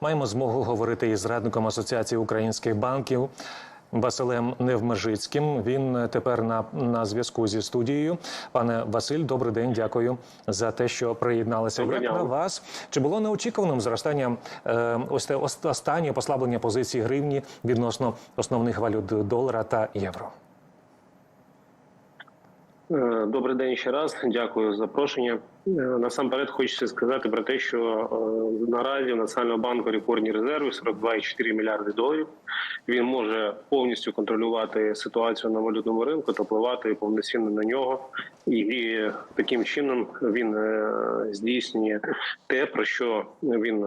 Маємо змогу говорити із радником Асоціації українських банків Василем Невмежицьким. Він тепер на, на зв'язку зі студією. Пане Василь, добрий день. Дякую за те, що приєдналися. Доброго Як на вас чи було неочікуваним зростання е, ось те останнє послаблення позиції гривні відносно основних валют долара та євро? Е, Добрий день ще раз. Дякую за запрошення. Е, Насамперед хочеться сказати про те, що е, наразі в Національного банку рекордні резерви 42,4 мільярди доларів. Він може повністю контролювати ситуацію на валютному ринку та впливати повноцінно на нього. І таким чином він здійснює те, про що він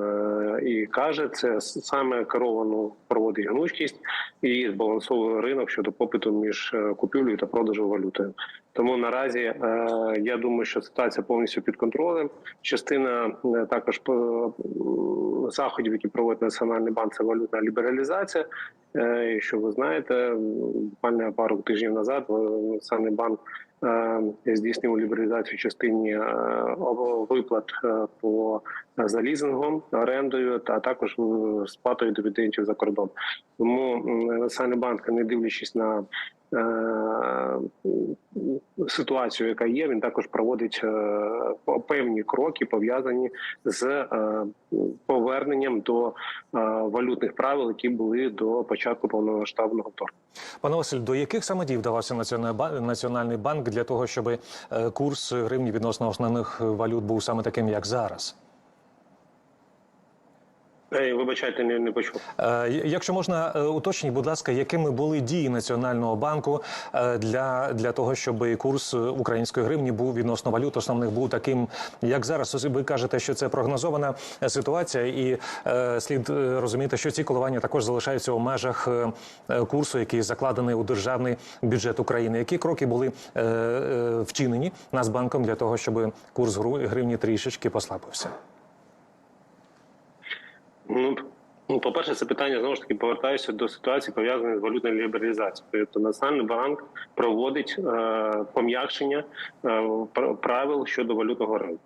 і каже. Це саме керовану проводить гнучкість і збалансовує ринок щодо попиту між купівлею та продажем валютою. Тому наразі е, я думаю, що ситуація повністю під контролем. Частина е, також е, заходів, які проводить Національний банк, це валютна лібералізація. І Що ви знаєте, буквально пару тижнів назад Національний банк здійснив лібералізацію частині виплат по за лізингом, орендою та також сплатою дивідендів за кордон. Тому Національний банк, не дивлячись на ситуацію, яка є, він також проводить е, певні кроки пов'язані з е, поверненням до е, валютних правил, які були до початку повномасштабного вторгнення. Пане Василь, до яких саме дій вдавався Національний банк для того, щоб е, курс гривні відносно основних валют був саме таким, як зараз? Ей, вибачайте, не, не почув. Е, Якщо можна е, уточніть, будь ласка, якими були дії Національного банку е, для, для того, щоб курс української гривні був відносно валют основних був таким, як зараз? Ви кажете, що це прогнозована е, ситуація, і е, слід е, розуміти, що ці коливання також залишаються у межах е, е, курсу, який закладений у державний бюджет України. Які кроки були е, е, вчинені Нацбанком для того, щоб курс гривні трішечки послабився? Ну, ну, по-перше, це питання знову ж таки повертаюся до ситуації пов'язаної з валютною лібералізацією. Тобто Національний банк проводить е, пом'якшення е, пр- правил щодо валютного ринку.